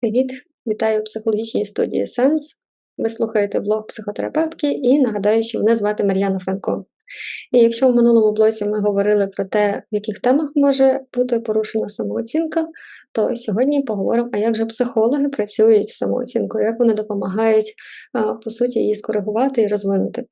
Привіт! Вітаю в психологічній студії Сенс. Ви слухаєте блог психотерапевтки і нагадаю, що мене звати Мар'яна Франко. І якщо в минулому блозі ми говорили про те, в яких темах може бути порушена самооцінка, то сьогодні поговоримо, а як же психологи працюють з самооцінкою, як вони допомагають, по суті, її скоригувати і розвинути.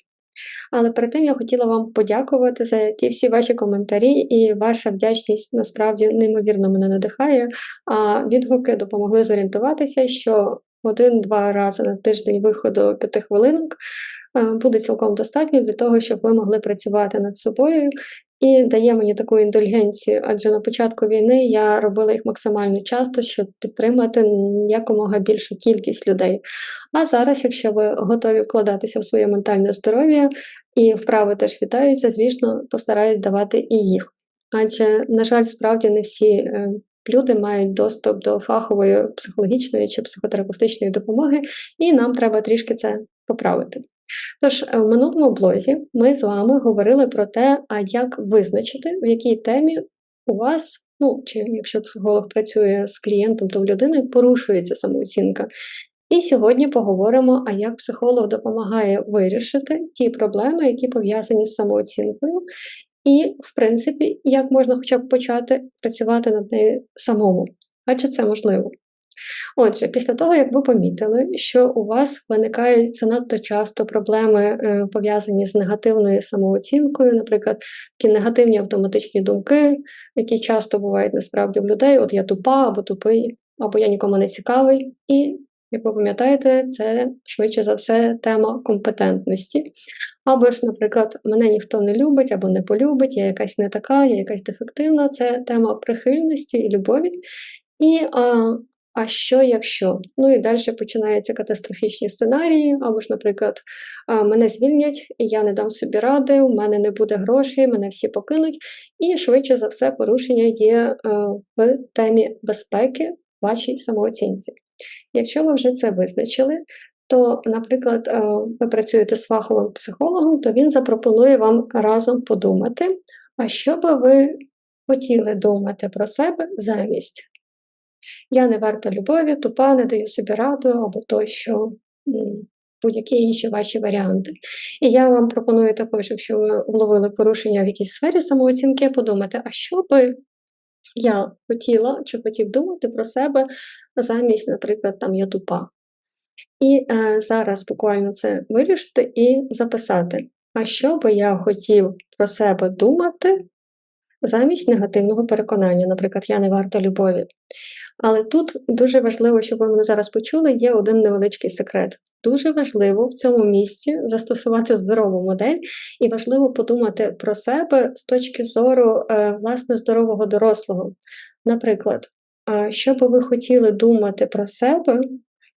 Але перед тим я хотіла вам подякувати за ті всі ваші коментарі, і ваша вдячність насправді неймовірно мене надихає. А відгуки допомогли зорієнтуватися, що один-два рази на тиждень виходу п'яти хвилинок е, буде цілком достатньо для того, щоб ви могли працювати над собою. І дає мені таку індульгенцію, адже на початку війни я робила їх максимально часто, щоб підтримати якомога більшу кількість людей. А зараз, якщо ви готові вкладатися в своє ментальне здоров'я і вправи теж вітаються, звісно, постараюсь давати і їх. Адже, на жаль, справді не всі е, люди мають доступ до фахової психологічної чи психотерапевтичної допомоги, і нам треба трішки це поправити. Тож, е, в минулому блозі ми з вами говорили про те, а як визначити, в якій темі у вас, ну чи якщо психолог працює з клієнтом, то в людини порушується самооцінка. І сьогодні поговоримо, а як психолог допомагає вирішити ті проблеми, які пов'язані з самооцінкою, і, в принципі, як можна хоча б почати працювати над нею самому, адже це можливо. Отже, після того, як ви помітили, що у вас виникають занадто часто проблеми, е, пов'язані з негативною самооцінкою, наприклад, такі негативні автоматичні думки, які часто бувають насправді в людей: от я тупа або тупий, або я нікому не цікавий. І, як ви пам'ятаєте, це швидше за все тема компетентності. Або ж, наприклад, мене ніхто не любить або не полюбить, я якась не така, я якась дефективна, це тема прихильності і любові. І а, а що якщо? Ну і далі починаються катастрофічні сценарії, або ж, наприклад, мене звільнять, і я не дам собі ради, у мене не буде грошей, мене всі покинуть. І швидше за все, порушення є е, в темі безпеки вашій самооцінці. Якщо ви вже це визначили, то, наприклад, е, ви працюєте з фаховим психологом, то він запропонує вам разом подумати, а що би ви хотіли думати про себе замість я не варта любові, тупа, не даю собі раду або тощо. Будь-які інші ваші варіанти. І я вам пропоную також, якщо ви вловили порушення в якійсь сфері самооцінки, подумати, а що би я хотіла чи хотів думати про себе замість, наприклад, там я тупа. І е, зараз буквально це вирішити і записати, а що би я хотів про себе думати замість негативного переконання, наприклад, я не варта любові. Але тут дуже важливо, щоб ви зараз почули, є один невеличкий секрет. Дуже важливо в цьому місці застосувати здорову модель, і важливо подумати про себе з точки зору е, власне здорового дорослого. Наприклад, що би ви хотіли думати про себе,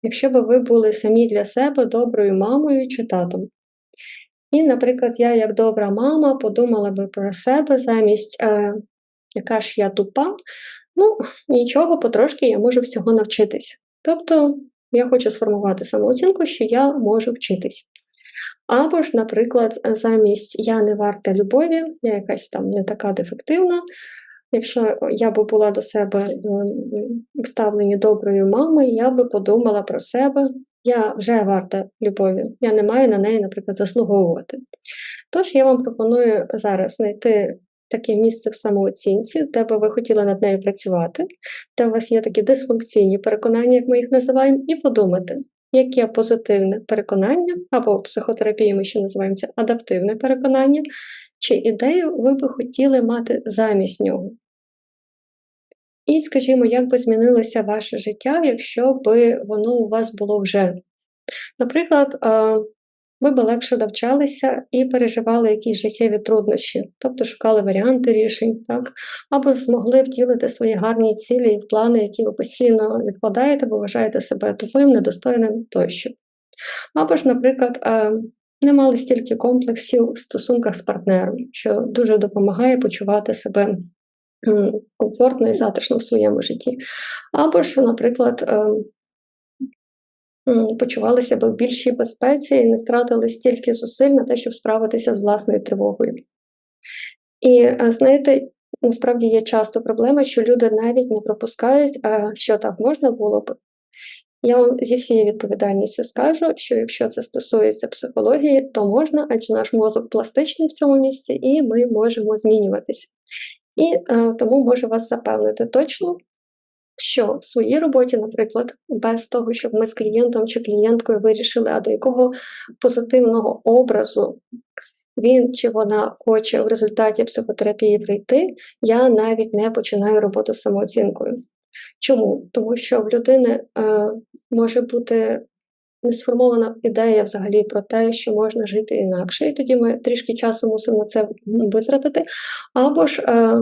якщо б ви були самі для себе доброю мамою чи татом. І, наприклад, я, як добра мама, подумала би про себе замість, е, яка ж я тупа, Ну, нічого, потрошки я можу всього навчитись. Тобто я хочу сформувати самооцінку, що я можу вчитись. Або ж, наприклад, замість я не варта любові, я якась там не така дефективна. Якщо я б була до себе вставлені доброю мамою, я би подумала про себе, я вже варта любові, я не маю на неї, наприклад, заслуговувати. Тож я вам пропоную зараз знайти таке місце в самооцінці, де би ви хотіли над нею працювати, де у вас є такі дисфункційні переконання, як ми їх називаємо, і подумати, яке позитивне переконання, або в психотерапії ми ще називаємо це адаптивне переконання, чи ідею ви би хотіли мати замість нього. І, скажімо, як би змінилося ваше життя, якщо би воно у вас було вже. Наприклад, ви би легше навчалися і переживали якісь життєві труднощі, тобто шукали варіанти рішень, так? або змогли втілити свої гарні цілі і плани, які ви постійно відкладаєте, бо вважаєте себе тупим, недостойним тощо. Або ж, наприклад, е, не мали стільки комплексів в стосунках з партнером, що дуже допомагає почувати себе комфортно і затишно в своєму житті. Або ж, наприклад, е, почувалися би в більшій безпеці і не втратили стільки зусиль на те, щоб справитися з власною тривогою. І е, знаєте, насправді є часто проблема, що люди навіть не пропускають, а що так можна було б, Я вам зі всією відповідальністю скажу, що якщо це стосується психології, то можна, адже наш мозок пластичний в цьому місці, і ми можемо змінюватися. І е, тому можу вас запевнити точно, що в своїй роботі, наприклад, без того, щоб ми з клієнтом чи клієнткою вирішили, а до якого позитивного образу він чи вона хоче в результаті психотерапії прийти, я навіть не починаю роботу з самооцінкою. Чому? Тому що в людини е, може бути не сформована ідея взагалі про те, що можна жити інакше, і тоді ми трішки часу мусимо на це витратити, або ж е,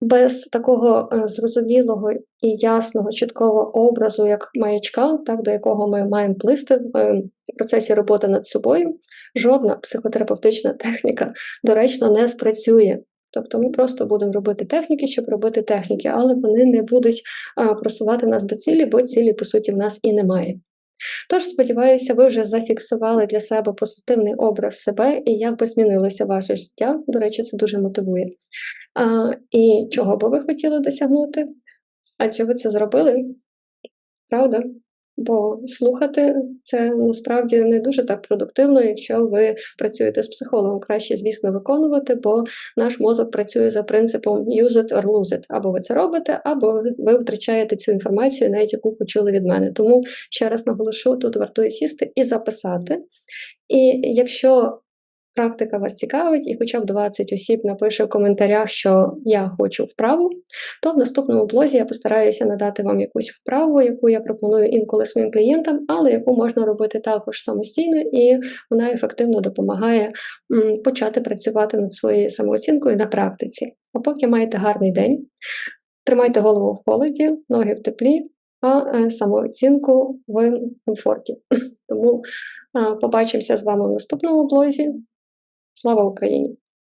без такого е, зрозумілого і ясного, чіткого образу, як маячка, так, до якого ми маємо плисти в е, процесі роботи над собою, жодна психотерапевтична техніка доречно не спрацює. Тобто ми просто будемо робити техніки, щоб робити техніки, але вони не будуть просувати нас до цілі, бо цілі, по суті, в нас і немає. Тож, сподіваюся, ви вже зафіксували для себе позитивний образ себе і як би змінилося ваше життя. До речі, це дуже мотивує. А, І чого би ви хотіли досягнути? Адже ви це зробили? Правда? Бо слухати це насправді не дуже так продуктивно, якщо ви працюєте з психологом. Краще, звісно, виконувати, бо наш мозок працює за принципом use it or lose it. Або ви це робите, або ви втрачаєте цю інформацію, навіть яку почули від мене. Тому ще раз наголошу, тут вартує сісти і записати. І якщо практика вас цікавить, і хоча б 20 осіб напише в коментарях, що я хочу вправу, то в наступному блозі я постараюся надати вам якусь вправу, яку я пропоную інколи своїм клієнтам, але яку можна робити також самостійно, і вона ефективно допомагає почати працювати над своєю самооцінкою на практиці. А поки маєте гарний день, тримайте голову в холоді, ноги в теплі. А е, самооцінку в комфорті. Тому побачимося з вами в наступному блозі. Слава Україні!